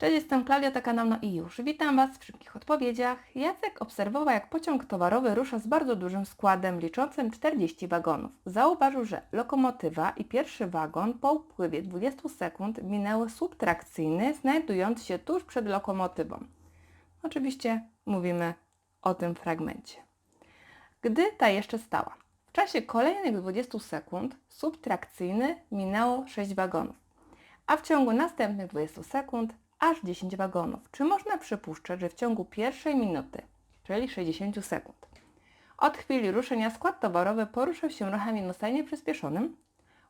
Cześć, jestem Klaudia, to kanał No i już. Witam Was w szybkich odpowiedziach. Jacek obserwował, jak pociąg towarowy rusza z bardzo dużym składem liczącym 40 wagonów. Zauważył, że lokomotywa i pierwszy wagon po upływie 20 sekund minęły słup trakcyjny znajdujący się tuż przed lokomotywą. Oczywiście mówimy o tym fragmencie. Gdy ta jeszcze stała. W czasie kolejnych 20 sekund słup trakcyjny minęło 6 wagonów, a w ciągu następnych 20 sekund aż 10 wagonów. Czy można przypuszczać, że w ciągu pierwszej minuty, czyli 60 sekund, od chwili ruszenia skład towarowy poruszał się ruchem jednostajnie przyspieszonym?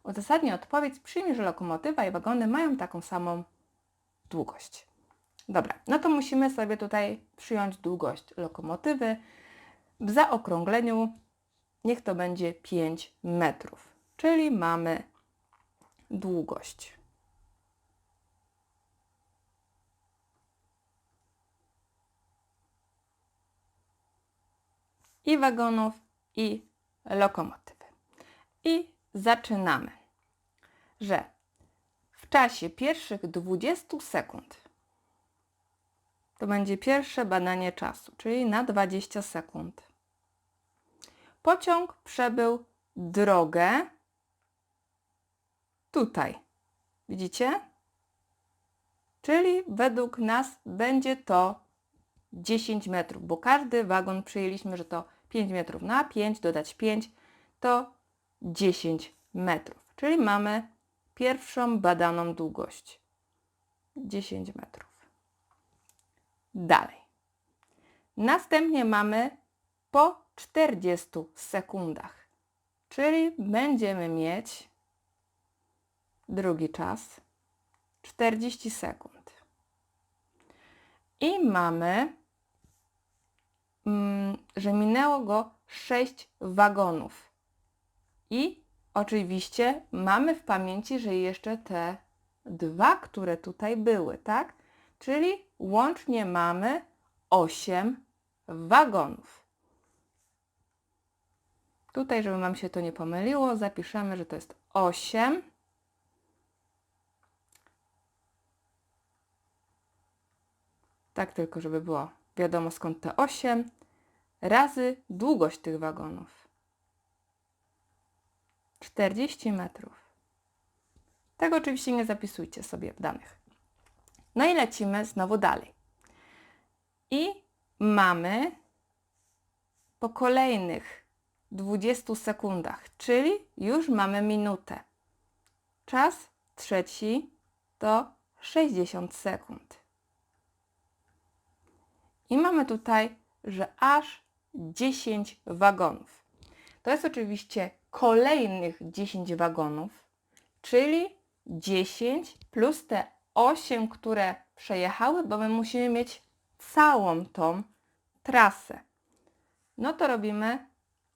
Uzasadnij odpowiedź, przyjmij, że lokomotywa i wagony mają taką samą długość. Dobra, no to musimy sobie tutaj przyjąć długość lokomotywy. W zaokrągleniu niech to będzie 5 metrów, czyli mamy długość. I wagonów, i lokomotywy. I zaczynamy, że w czasie pierwszych 20 sekund to będzie pierwsze badanie czasu, czyli na 20 sekund. Pociąg przebył drogę tutaj. Widzicie? Czyli według nas będzie to 10 metrów, bo każdy wagon przyjęliśmy, że to 5 metrów na 5, dodać 5 to 10 metrów. Czyli mamy pierwszą badaną długość. 10 metrów. Dalej. Następnie mamy po 40 sekundach, czyli będziemy mieć drugi czas 40 sekund. I mamy że minęło go 6 wagonów. I oczywiście mamy w pamięci, że jeszcze te dwa, które tutaj były, tak? Czyli łącznie mamy 8 wagonów. Tutaj, żeby Wam się to nie pomyliło, zapiszemy, że to jest 8. Tak tylko, żeby było wiadomo skąd te 8, razy długość tych wagonów. 40 metrów. Tego oczywiście nie zapisujcie sobie w danych. No i lecimy znowu dalej. I mamy po kolejnych 20 sekundach, czyli już mamy minutę. Czas trzeci to 60 sekund. I mamy tutaj, że aż 10 wagonów. To jest oczywiście kolejnych 10 wagonów, czyli 10 plus te 8, które przejechały, bo my musimy mieć całą tą trasę. No to robimy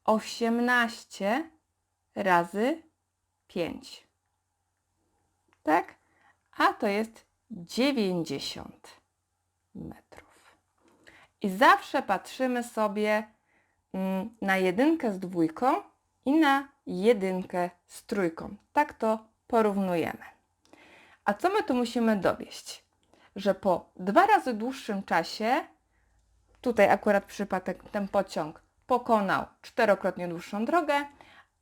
18 razy 5. Tak? A to jest 90 metrów. I zawsze patrzymy sobie mm, na jedynkę z dwójką i na jedynkę z trójką. Tak to porównujemy. A co my tu musimy dowieść? Że po dwa razy dłuższym czasie, tutaj akurat przypadek ten pociąg pokonał czterokrotnie dłuższą drogę,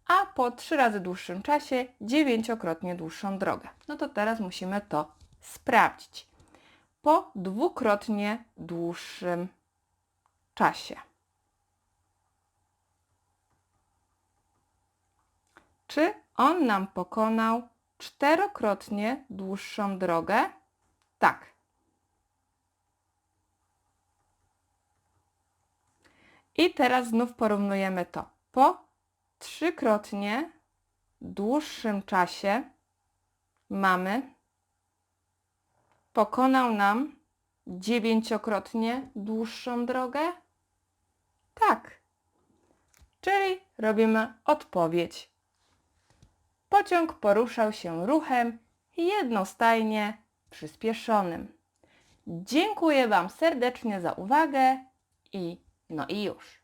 a po trzy razy dłuższym czasie dziewięciokrotnie dłuższą drogę. No to teraz musimy to sprawdzić. Po dwukrotnie dłuższym czasie. Czy on nam pokonał czterokrotnie dłuższą drogę? Tak. I teraz znów porównujemy to. Po trzykrotnie dłuższym czasie mamy pokonał nam dziewięciokrotnie dłuższą drogę? Tak. Czyli robimy odpowiedź. Pociąg poruszał się ruchem jednostajnie przyspieszonym. Dziękuję Wam serdecznie za uwagę i no i już.